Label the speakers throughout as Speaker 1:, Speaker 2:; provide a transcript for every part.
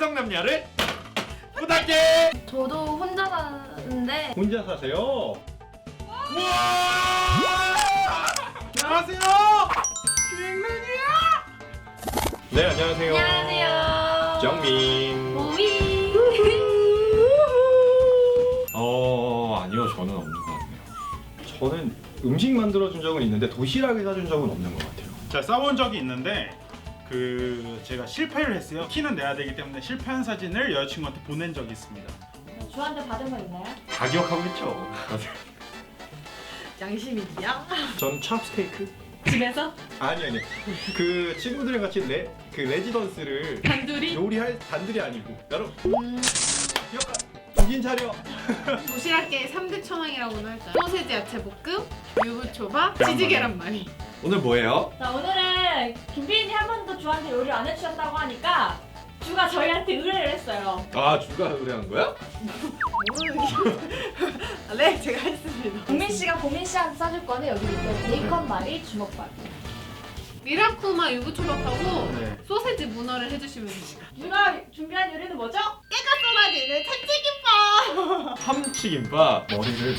Speaker 1: 반성남녀를 부탁해.
Speaker 2: 저도 혼자 사는데
Speaker 1: 혼자 사세요? 우와! 안녕하세요. 기획맨이야. 네 안녕하세요.
Speaker 2: 안녕하세요.
Speaker 1: 정민.
Speaker 2: 오이.
Speaker 1: 어 아니요 저는 없는 것 같네요. 저는 음식 만들어 준 적은 있는데 도시락을 사준 적은 없는 것 같아요.
Speaker 3: 자 싸운 적이 있는데 그 제가 실패를 했어요. 키는 내야 되기 때문에 실패한 사진을 여자친구한테 보낸 적이 있습니다.
Speaker 2: 주한테 받은 거 있나요?
Speaker 1: 다 기억하고 있죠.
Speaker 4: 양심이지야?
Speaker 1: 전 찹스테이크.
Speaker 2: 집에서
Speaker 1: 아니 아니. 그 친구들이랑 같이 레, 그 레지던스를
Speaker 2: 단둘이
Speaker 1: 요리할 단들이 아니고 여러분
Speaker 4: 음,
Speaker 1: 기억하. 정신 차려.
Speaker 4: 도시락계 3대 천왕이라고도 할까요? 소세지 야채 볶음, 유부초밥, 치즈 계란말이.
Speaker 1: 오늘 뭐예요?
Speaker 2: 자 오늘은 김빈이 한 번도 주한테 요리를 안 해주셨다고 하니까 주가 저희한테 의뢰를 했어요.
Speaker 1: 아 주가 의뢰한 거야?
Speaker 4: 아, 네, 제가 했습니다.
Speaker 2: 국민 씨가 고민 씨한테 싸줄 거는 여기 밑에 베이컨 말이 주먹밥.
Speaker 4: 미라쿠마 유부초밥하고
Speaker 3: 네.
Speaker 4: 소세지 문어를 해주시면 됩니다.
Speaker 2: 주가 준비한 요리는 뭐죠?
Speaker 4: 쏟아지는 참치김밥!
Speaker 1: 참치김밥 머리를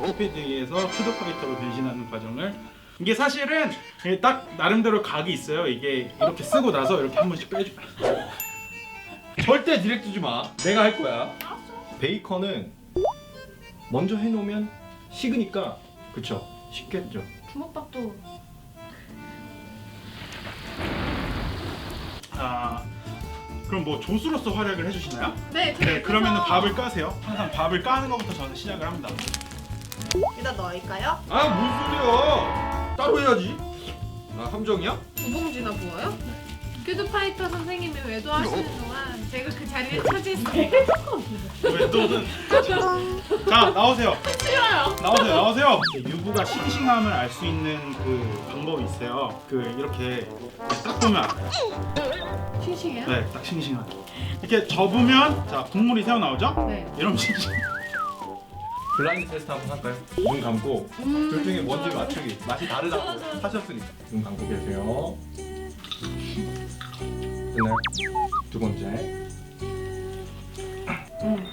Speaker 3: 코피디에서 푸드파이터로 변신하는 과정을 이게 사실은 딱 나름대로 각이 있어요. 이게 이렇게 쓰고 나서 이렇게 한 번씩 빼줘.
Speaker 1: 절대 디렉트 주지 마. 내가 할 거야. 베이컨은 먼저 해놓으면 식으니까 그쵸? 식겠죠.
Speaker 2: 주먹밥도
Speaker 3: 아 그럼 뭐 조수로서 활약을 해주시나요?
Speaker 4: 네,
Speaker 3: 네, 그러면은 밥을 까세요. 항상 밥을 까는 것부터 저는 시작을 합니다.
Speaker 4: 일단 넣을까요?
Speaker 1: 아 무슨 소리야? 따로 해야지. 나 함정이야?
Speaker 4: 두 봉지나 부어요? 푸드파이터 선생님이 외도하시는 동안 제가 그 자리를 차지했어요.
Speaker 3: 왜 너는? 자 나오세요.
Speaker 4: 싫어요.
Speaker 3: 나오세요, 나오세요. 유부가 싱싱함을 알 수 있는 그 방법이 있어요. 그 이렇게 딱 보면 알아요.
Speaker 4: 싱싱해요?
Speaker 3: 네, 딱 싱싱하게. 이렇게 접으면 자 국물이 새어 나오죠?
Speaker 4: 네.
Speaker 3: 이러면 싱싱.
Speaker 1: 블라인드 테스트 한번 할까요? 눈 감고
Speaker 4: 음,
Speaker 1: 둘 중에 뭔지
Speaker 4: 좋아요.
Speaker 1: 맞추기. 맛이 다르다고 하셨으니까 눈 감고 계세요. 됐나요? 두 번째.
Speaker 4: 음.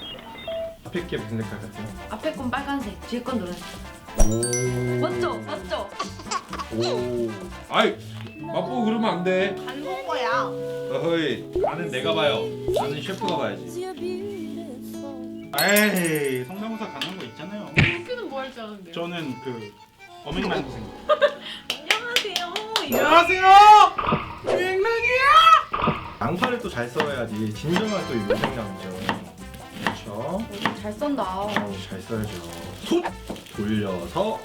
Speaker 1: 앞에 게 무슨 색깔 같아요?
Speaker 2: 앞에 건 빨간색, 뒤에 건 노란색.
Speaker 1: 오.
Speaker 2: 맞죠? 맞죠?
Speaker 1: 오. 아이 맛보고 그러면 안 돼.
Speaker 4: 안 본 거야.
Speaker 1: 어허이. 나는 내가 봐요. 나는 셰프가 봐야지.
Speaker 3: 에이 성대모사 가능한 거 있잖아요.
Speaker 4: 이렇게는 뭐 할 줄 아는데요?
Speaker 3: 저는 그 어맹만 선생.
Speaker 4: 안녕하세요.
Speaker 3: 안녕하세요. 유행랑이야.
Speaker 1: 양파를 또 잘 썰어야지 진정한 또 유생남이죠. 그렇죠.
Speaker 2: 잘 썬다.
Speaker 1: 어우, 잘 써야죠. 손 돌려서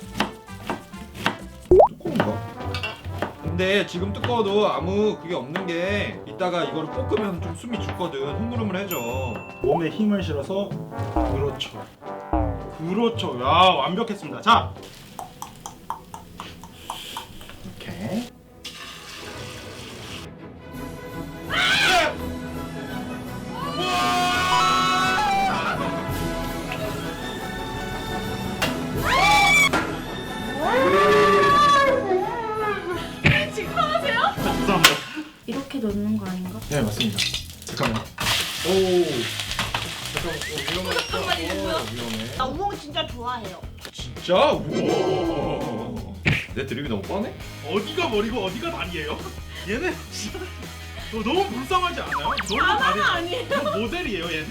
Speaker 1: 근데 지금 두꺼워도 아무 그게 없는 게 이따가 이거를 볶으면 좀 숨이 죽거든. 흐물흐물 해져.
Speaker 3: 몸에 힘을 실어서 그렇죠. 그렇죠. 야 완벽했습니다. 자
Speaker 1: 이렇게
Speaker 2: 넣는 거 아닌가?
Speaker 1: 네 맞습니다. 잠깐만. 오. 잠깐. 어, 위험하다. 어, 위험해.
Speaker 4: 나 우엉 진짜 좋아해요.
Speaker 1: 진짜? 우와. 내 드립이 너무 뻔해?
Speaker 3: 어디가 머리고 어디가 다리예요? 얘는 진짜 너 너무 불쌍하지 않아요? 너무 다리
Speaker 4: 아니에요.
Speaker 3: 너 모델이에요 얘는.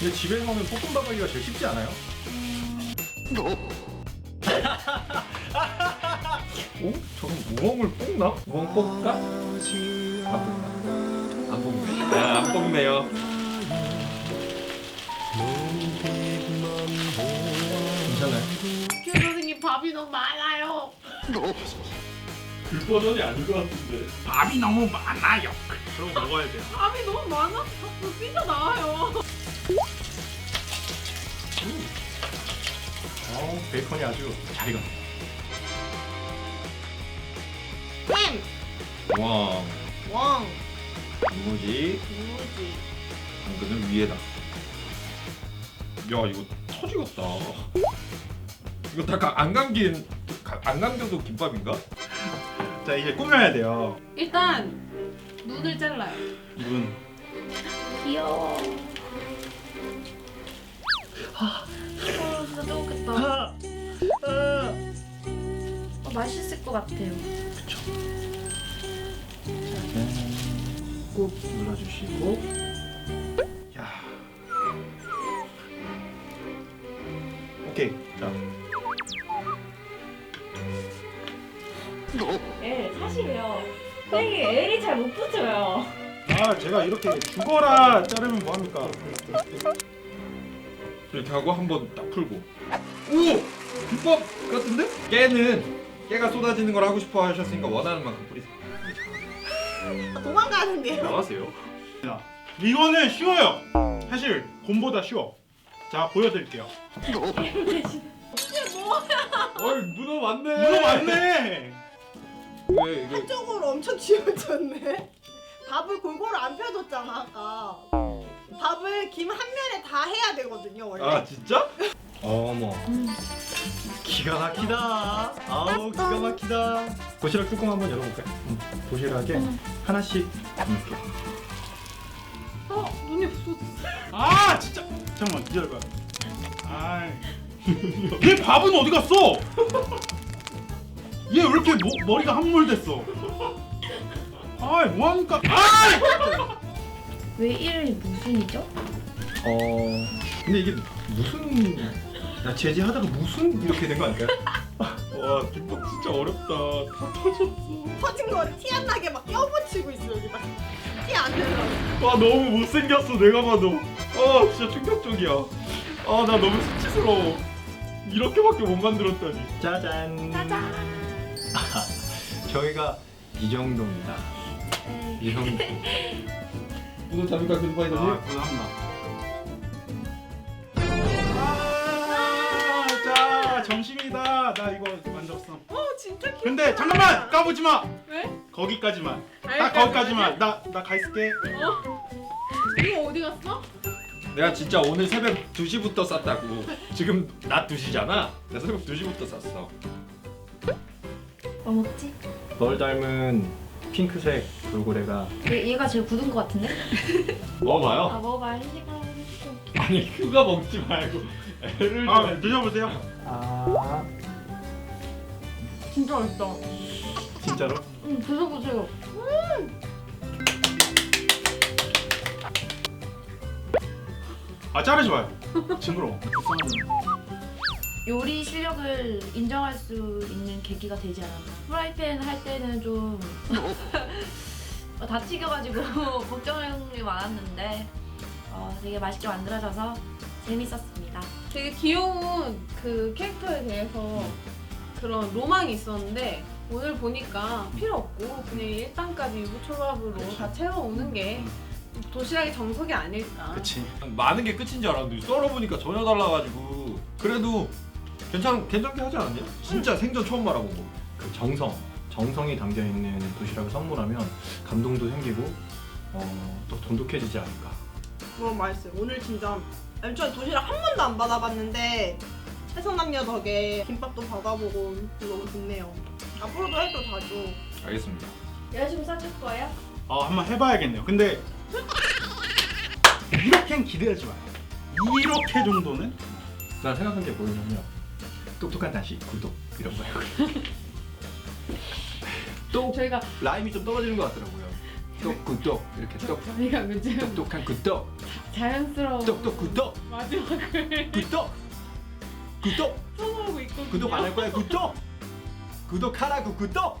Speaker 1: 근데 집에서 하면 볶음밥 하기가 제일 쉽지 않아요? 어? 저건 우엉을 볶나? 우엉 볶을까? 안 볶나? 안 볶네. 아, 안 볶네요. 괜찮아요.
Speaker 4: 교 선생님 밥이 너무 많아요.
Speaker 1: 그 버전이 아닌 것 같은데.
Speaker 3: 밥이 너무 많아요. 그러고 먹어야 돼요.
Speaker 4: 밥이 너무 많아서 자꾸 삐져 나와요.
Speaker 1: 어, 베이컨이 아주 잘 익었네. 우엉,
Speaker 4: 웡,
Speaker 1: 단무지,
Speaker 4: 무지.
Speaker 1: 당근을 위에다. 야, 이거 터지겠다. 이거 다 안 감긴 가- 안 남겨도 김밥인가?
Speaker 3: 자 이제 꾸며야 돼요.
Speaker 4: 일단 눈을 잘라요.
Speaker 3: 눈.
Speaker 2: 귀여워. 아, 진짜 뜨겁겠다. 어, 맛있을 것 같아요.
Speaker 1: 꾹 눌러주시고 야 오케이 자
Speaker 2: L 사실요. 선생님 L이 잘 못 붙여요.
Speaker 3: 아 제가 이렇게 죽어라 자르면 뭐 합니까?
Speaker 1: 이렇게 하고 한번 딱 풀고 오! 김밥 같은데? 깨는 깨가 쏟아지는 걸 하고 싶어 하셨으니까 원하는 만큼 뿌리세요
Speaker 5: 도망가는데요?
Speaker 1: 나가세요
Speaker 3: 자, 이거는 쉬워요. 사실 곰보다 쉬워. 자 보여드릴게요.
Speaker 1: 어이 문어 맞네
Speaker 3: 문어 맞네.
Speaker 1: 왜 이거
Speaker 5: 한쪽으로 엄청 지워졌네. 밥을 골고루 안 펴줬잖아 아까. 밥을 김 한 면에 다 해야 되거든요 원래.
Speaker 1: 아 진짜? 어머 기가 막히다 아우 기가 막히다 도시락 뚜껑 한번 열어볼까요? 음, 도시락에 하나씩 이렇게
Speaker 4: 어 눈이 부서졌어.
Speaker 3: 아 진짜. 잠깐만 기다려봐. 아. 얘 밥은 어디 갔어? 얘 왜 이렇게 모, 머리가 함몰됐어? 아 뭐합니까? 아!
Speaker 2: 왜 이름이 무슨이죠?
Speaker 1: 어 근데 이게 무슨 나 제지하다가 무슨 이렇게 된 거 아닐까요? 와 김밥 진짜 어렵다 다 터졌어
Speaker 5: 터진 거를 티 안 나게 막 껴붙이고 있어 여기다. 티안 내려고.
Speaker 1: 아 너무 못생겼어 내가 봐도 아 진짜 충격적이야 아 나 너무 수치스러워 이렇게밖에 못 만들었다니 짜잔
Speaker 2: 짜잔.
Speaker 1: 저희가 이 정도입니다
Speaker 2: 네.
Speaker 1: 이 정도 문어 잡을까 금방
Speaker 3: 아 그나마. 아, 점심이다. 나 이거 만들었어.
Speaker 5: 어 진짜 귀엽다.
Speaker 3: 근데 잠깐만 까보지 마.
Speaker 4: 왜?
Speaker 3: 거기까지만. 딱
Speaker 4: 알겠어.
Speaker 3: 거기까지만. 나 나 가 있을게.
Speaker 4: 이거 어디 갔어?
Speaker 1: 내가 진짜 오늘 새벽 2시부터 쌌다고 지금 낮 2시잖아 내가 새벽 2시부터 쌌어
Speaker 2: 뭐 먹지?
Speaker 1: 널 닮은 핑크색 돌고래가
Speaker 2: 얘, 얘가 제일 굳은 것 같은데? 아
Speaker 1: 먹어봐요
Speaker 2: 먹어봐 시간.
Speaker 1: 아니 그가 먹지 말고 애를
Speaker 3: 아 드셔보세요.
Speaker 1: 아
Speaker 5: 진짜 맛있다.
Speaker 1: 진짜로?
Speaker 2: 응 드셔보세요.
Speaker 3: 아 자르지 마요. 징그러워. 불쌍하네.
Speaker 2: 요리 실력을 인정할 수 있는 계기가 되지 않았나. 프라이팬 할 때는 좀 어, 다 튀겨가지고 걱정이 많았는데 어, 되게 맛있게 만들어져서 재밌었습니다.
Speaker 4: 되게 귀여운 그 캐릭터에 대해서 그런 로망이 있었는데 오늘 보니까 필요 없고 그냥 1단까지 유부초밥으로 다 채워오는 게 도시락의 정석이 아닐까.
Speaker 3: 그치.
Speaker 1: 많은 게 끝인 줄 알았는데 썰어보니까 전혀 달라가지고 그래도 괜찮, 괜찮게 하지 않았냐? 진짜 생전 처음 말하고 그 정성 정성이 담겨 있는 도시락을 선물하면 감동도 생기고 어, 또 돈독해지지 않을까
Speaker 5: 너무 맛있어요. 오늘 진짜 애초에 도시락 한 번도 안 받아봤는데 해성남녀 덕에 김밥도 받아보고 너무 좋네요. 앞으로도 해도 자주.
Speaker 1: 알겠습니다
Speaker 2: 여자친구 싸줄 거예요?
Speaker 3: 아 한번 해봐야겠네요. 근데 이렇게는 기대하지 마요. 이렇게 정도는
Speaker 1: 난 생각한 게 뭐냐면 똑똑한 다시 구독 이런 거예요 또
Speaker 4: 저희가
Speaker 1: 라임이 좀 떨어지는 것 같더라고요. 똑 구독 이렇게 똑
Speaker 4: 저희가 요즘
Speaker 1: 똑똑한 구독.
Speaker 4: 자연스러운
Speaker 1: 똑똑 구독.
Speaker 4: 마지막을
Speaker 1: 구독. 구독.
Speaker 4: 선호하고 있거든요.
Speaker 1: 구독 안 할 거야? 구독. 구독하라고 구독